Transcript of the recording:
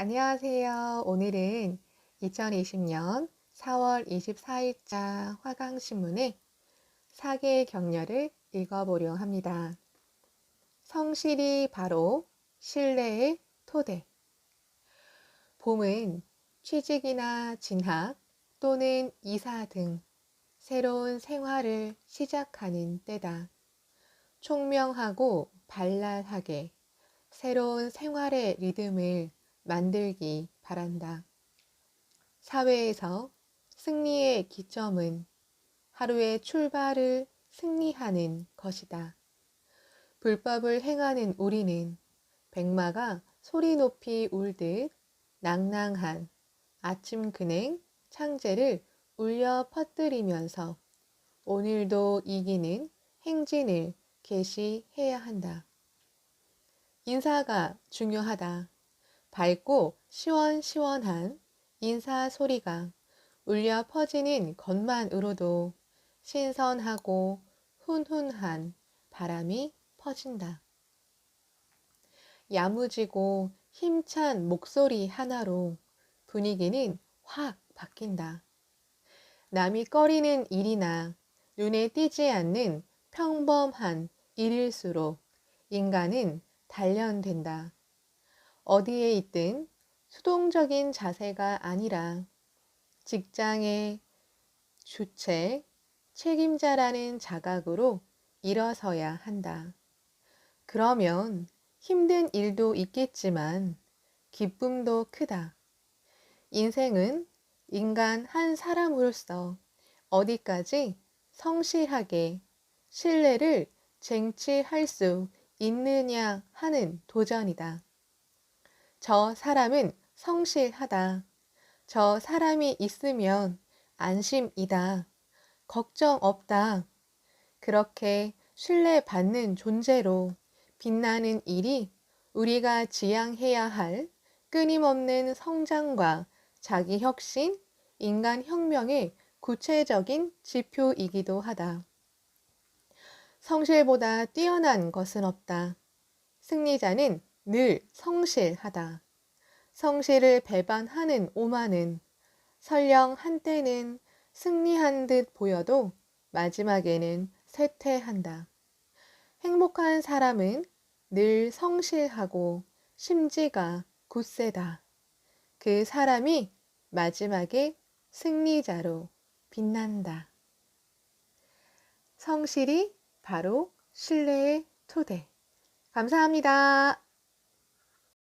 안녕하세요. 오늘은 2020년 4월 24일자 화강신문의 사계의 격려를 읽어보려 합니다. 성실이 바로 신뢰의 토대. 봄은 취직이나 진학 또는 이사 등 새로운 생활을 시작하는 때다. 총명하고 발랄하게 새로운 생활의 리듬을 만들기 바란다. 사회에서 승리의 기점은 하루의 출발을 승리하는 것이다. 불법을 행하는 우리는 백마가 소리 높이 울듯 낭낭한 아침 근행 창제를 울려 퍼뜨리면서 오늘도 이기는 행진을 개시해야 한다. 인사가 중요하다. 밝고 시원시원한 인사 소리가 울려 퍼지는 것만으로도 신선하고 훈훈한 바람이 퍼진다. 야무지고 힘찬 목소리 하나로 분위기는 확 바뀐다. 남이 꺼리는 일이나 눈에 띄지 않는 평범한 일일수록 인간은 단련된다. 어디에 있든 수동적인 자세가 아니라 직장의 주체, 책임자라는 자각으로 일어서야 한다. 그러면 힘든 일도 있겠지만 기쁨도 크다. 인생은 인간 한 사람으로서 어디까지 성실하게 신뢰를 쟁취할 수 있느냐 하는 도전이다. 저 사람은 성실하다. 저 사람이 있으면 안심이다. 걱정 없다. 그렇게 신뢰받는 존재로 빛나는 일이 우리가 지향해야 할 끊임없는 성장과 자기 혁신, 인간 혁명의 구체적인 지표이기도 하다. 성실보다 뛰어난 것은 없다. 승리자는 늘 성실하다. 성실을 배반하는 오만은 설령 한때는 승리한 듯 보여도 마지막에는 쇠퇴한다. 행복한 사람은 늘 성실하고 심지가 굳세다. 그 사람이 마지막에 승리자로 빛난다. 성실이 바로 신뢰의 토대. 감사합니다.